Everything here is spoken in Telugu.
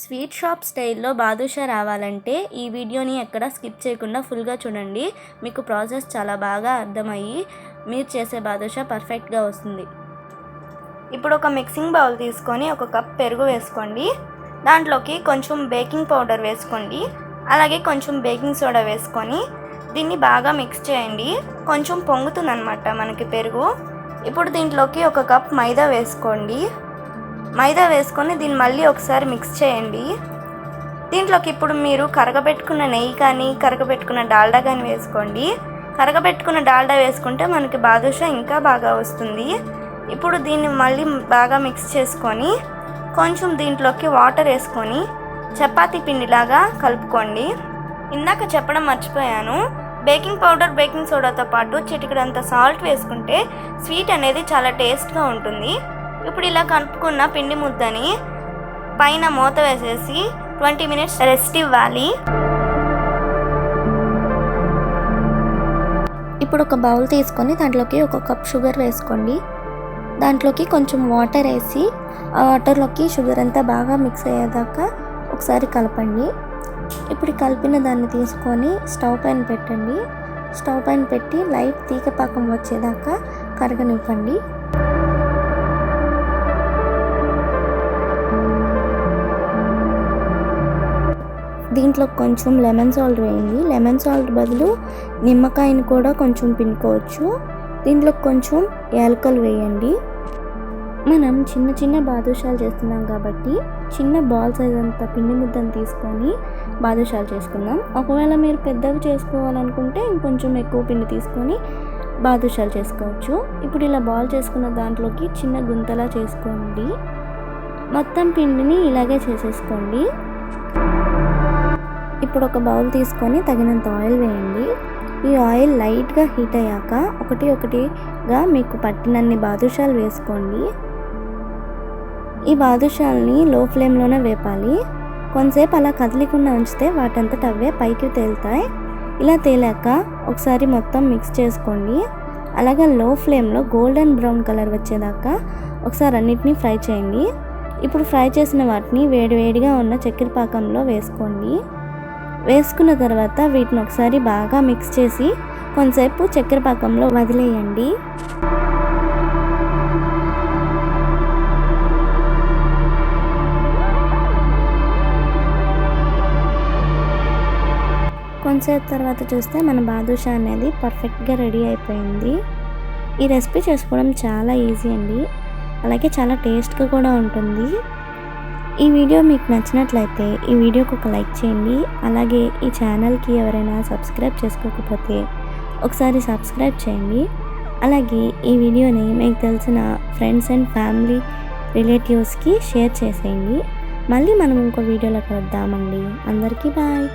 స్వీట్ షాప్ స్టైల్లో బాదుషా రావాలంటే ఈ వీడియోని ఎక్కడ స్కిప్ చేయకుండా ఫుల్గా చూడండి. మీకు ప్రాసెస్ చాలా బాగా అర్థమయ్యి మీరు చేసే బాదుషా పర్ఫెక్ట్గా వస్తుంది. ఇప్పుడు ఒక మిక్సింగ్ బౌల్ తీసుకొని ఒక కప్ పెరుగు వేసుకోండి. దాంట్లోకి కొంచెం బేకింగ్ పౌడర్ వేసుకోండి. అలాగే కొంచెం బేకింగ్ సోడా వేసుకొని దీన్ని బాగా మిక్స్ చేయండి. కొంచెం పొంగుతుందన్నమాట మనకి పెరుగు. ఇప్పుడు దీంట్లోకి ఒక కప్ మైదా వేసుకోండి. మైదా వేసుకొని దీన్ని మళ్ళీ ఒకసారి మిక్స్ చేయండి. దీంట్లోకి ఇప్పుడు మీరు కరగబెట్టుకున్న నెయ్యి కానీ కరగబెట్టుకున్న డాల్డా కానీ వేసుకోండి. కరగబెట్టుకున్న డాల్డా వేసుకుంటే మనకి బాదుషా ఇంకా బాగా వస్తుంది. ఇప్పుడు దీన్ని మళ్ళీ బాగా మిక్స్ చేసుకొని కొంచెం దీంట్లోకి వాటర్ వేసుకొని చపాతీ పిండిలాగా కలుపుకోండి. ఇందాక చెప్పడం మర్చిపోయాను. బేకింగ్ పౌడర్ బేకింగ్ సోడాతో పాటు చిటికడంత సాల్ట్ వేసుకుంటే స్వీట్ అనేది చాలా టేస్ట్గా ఉంటుంది. ఇప్పుడు ఇలా కలుపుకున్న పిండి ముద్దని పైన మూత వేసేసి ట్వంటీ మినిట్స్ రెస్ట్ ఇవ్వాలి. ఇప్పుడు ఒక బౌల్ తీసుకొని దాంట్లోకి ఒక కప్ షుగర్ వేసుకోండి. దాంట్లోకి కొంచెం వాటర్ వేసి ఆ వాటర్లోకి షుగర్ అంతా బాగా మిక్స్ అయ్యేదాకా ఒకసారి కలపండి. ఇప్పుడు కలిపిన దాన్ని తీసుకొని స్టవ్ పైన పెట్టండి. స్టవ్ పైన పెట్టి లైట్ తీగపాకం వచ్చేదాకా కరగనివ్వండి. దీంట్లో కొంచెం లెమన్ సాల్ట్ వేయండి. లెమన్ సాల్ట్ బదులు నిమ్మకాయని కూడా కొంచెం పిండుకోవచ్చు. దీంట్లో కొంచెం యాలకలు వేయండి. మనం చిన్న చిన్న బాదుషాలు చేస్తున్నాం కాబట్టి చిన్న బాల్ సైజ్ అంత పిండి ముద్దను తీసుకొని బాదుషాలు చేసుకుందాం. ఒకవేళ మీరు పెద్దవి చేసుకోవాలనుకుంటే ఇంకొంచెం ఎక్కువ పిండి తీసుకొని బాదుషాలు చేసుకోవచ్చు. ఇప్పుడు ఇలా బాల్ చేసుకున్న దాంట్లోకి చిన్న గుంతలా చేసుకోండి. మొత్తం పిండిని ఇలాగే చేసేసుకోండి. ఇప్పుడు ఒక బౌల్ తీసుకొని తగినంత ఆయిల్ వేయండి. ఈ ఆయిల్ లైట్గా హీట్ అయ్యాక ఒకటి ఒకటిగా మీకు పట్టినన్ని బాదుషాలు వేసుకోండి. ఈ బాదుషాల్ని లో ఫ్లేమ్లోనే వేపాలి. కొంతసేపు అలా కదిలికుండా ఉంచితే వాటంతట అవే పైకి తేలుతాయి. ఇలా తేలాక ఒకసారి మొత్తం మిక్స్ చేసుకోండి. అలాగే లో ఫ్లేమ్లో గోల్డెన్ బ్రౌన్ కలర్ వచ్చేదాకా ఒకసారి అన్నిటినీ ఫ్రై చేయండి. ఇప్పుడు ఫ్రై చేసిన వాటిని వేడివేడిగా ఉన్న చక్కెర పాకంలో వేసుకోండి. వేసుకున్న తర్వాత వీటిని ఒకసారి బాగా మిక్స్ చేసి కొంతసేపు చక్కెర పాకంలో వదిలేయండి. కొంతసేపు తర్వాత చూస్తే మన బాదుషా అనేది పర్ఫెక్ట్గా రెడీ అయిపోయింది. ఈ రెసిపీ చేసుకోవడం చాలా ఈజీ అండి. అలాగే చాలా టేస్ట్గా కూడా ఉంటుంది. ఈ వీడియో మీకు నచ్చినట్లయితే ఈ వీడియోకి ఒక లైక్ చేయండి. అలాగే ఈ ఛానల్కి ఎవరైనా సబ్స్క్రైబ్ చేసుకోకపోతే ఒకసారి సబ్స్క్రైబ్ చేయండి. అలాగే ఈ వీడియోని మీకు తెలిసిన ఫ్రెండ్స్ అండ్ ఫ్యామిలీ రిలేటివ్స్కి షేర్ చేసేయండి. మళ్ళీ మనం ఇంకో వీడియోలో కలుద్దామండి. అందరికీ బాయ్.